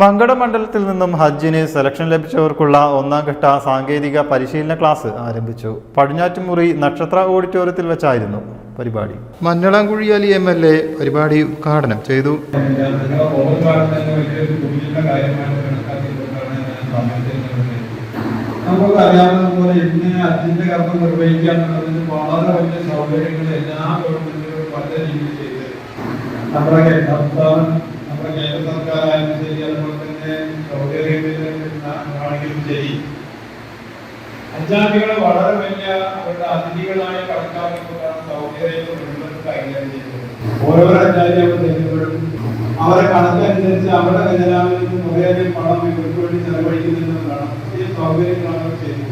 മങ്കട മണ്ഡലത്തിൽ നിന്നും ഹജ്ജിന് സെലക്ഷൻ ലഭിച്ചവർക്കുള്ള ഒന്നാം ഘട്ട സാങ്കേതിക പരിശീലന ക്ലാസ് ആരംഭിച്ചു. പടിഞ്ഞാറ്റുമുറി നക്ഷത്ര ഓഡിറ്റോറിയത്തിൽ വെച്ചായിരുന്നു പരിപാടി. Manjalamkuzhi Ali M L A പരിപാടി ഉദ്ഘാടനം ചെയ്തു. നമുക്കറിയാവുന്ന വളരെ നമ്മുടെ അഞ്ചാമികളെ വളരെ വലിയ അവരുടെ അതിഥികളായി കണക്കാക്കിക്കൊണ്ടാണ് സൗദി അറേബ്യ മുഴുവൻ കൈകാര്യം ചെയ്യുന്നത് ഓരോ അവരെ കണക്കനുസരിച്ച് അവരുടെ ഖജനാവിൽ കുറേയധികം പണം ഇവർക്ക് വേണ്ടി ചെലവഴിക്കുന്നുള്ളതാണ് ഈ സൗകര്യങ്ങളാണ് അവർ ചെയ്യുന്നത്.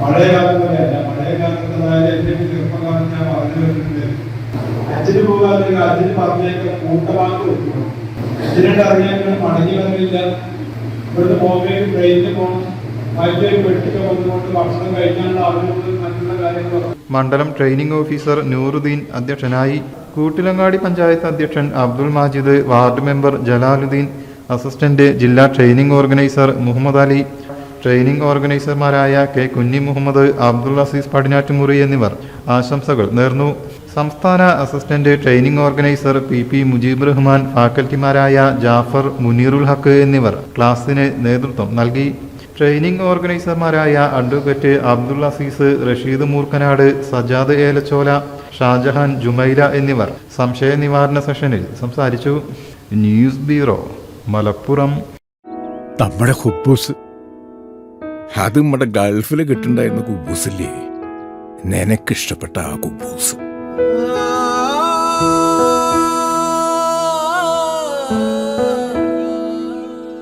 പഴയ കാലം പോലെയല്ല പഴയ കാലത്ത് അതായത് എന്റെ ചെറുപ്പകാലം ഞാൻ പറഞ്ഞു വരുന്നുണ്ട് അച്ഛന് പോകാതെ അച്ഛന് പറഞ്ഞേക്ക് കൂട്ടമാക്കി വെക്കണം അച്ഛനായിട്ട് അറിയാൻ മടങ്ങി വന്നില്ല. ഇവിടുന്ന് പോകുകയും ട്രെയിനിൽ പോകണം മണ്ഡലം ട്രെയിനിംഗ് ഓഫീസർ നൂറുദ്ദീൻ അധ്യക്ഷനായി കൂട്ടിലങ്ങാടി പഞ്ചായത്ത് അധ്യക്ഷൻ Abdul Majid ward member Jalaluddin assistant ജില്ലാ training organiser Muhammad Ali training ഓർഗനൈസർമാരായ K Kunhi Muhammad Abdul Azeez Padinjattumuri എന്നിവർ ആശംസകൾ നേർന്നു. സംസ്ഥാന assistant training organiser P P Mujeeb Rahman ഫാക്കൽറ്റിമാരായ Jafar Muneerul Haq എന്നിവർ ക്ലാസ്സിന് നേതൃത്വം നൽകി. ട്രെയിനിംഗ് ഓർഗനൈസർമാരായ അഡ്വക്കേറ്റ് അബ്ദുൾ അസീസ് റഷീദ് മൂർക്കനാട് സജാദ് ഏലച്ചോല ഷാജഹാൻ ജുമൈല എന്നിവർ സംശയ നിവാരണ സെഷനിൽ സംസാരിച്ചു. News bureau Malappuram. നമ്മുടെ ഹുബൂസ് അത് നമ്മുടെ ഗൾഫിൽ കിട്ടുണ്ടായിരുന്ന കുബൂസില്ലേ? നിനക്കിഷ്ടപ്പെട്ട ആ കുബൂസ്.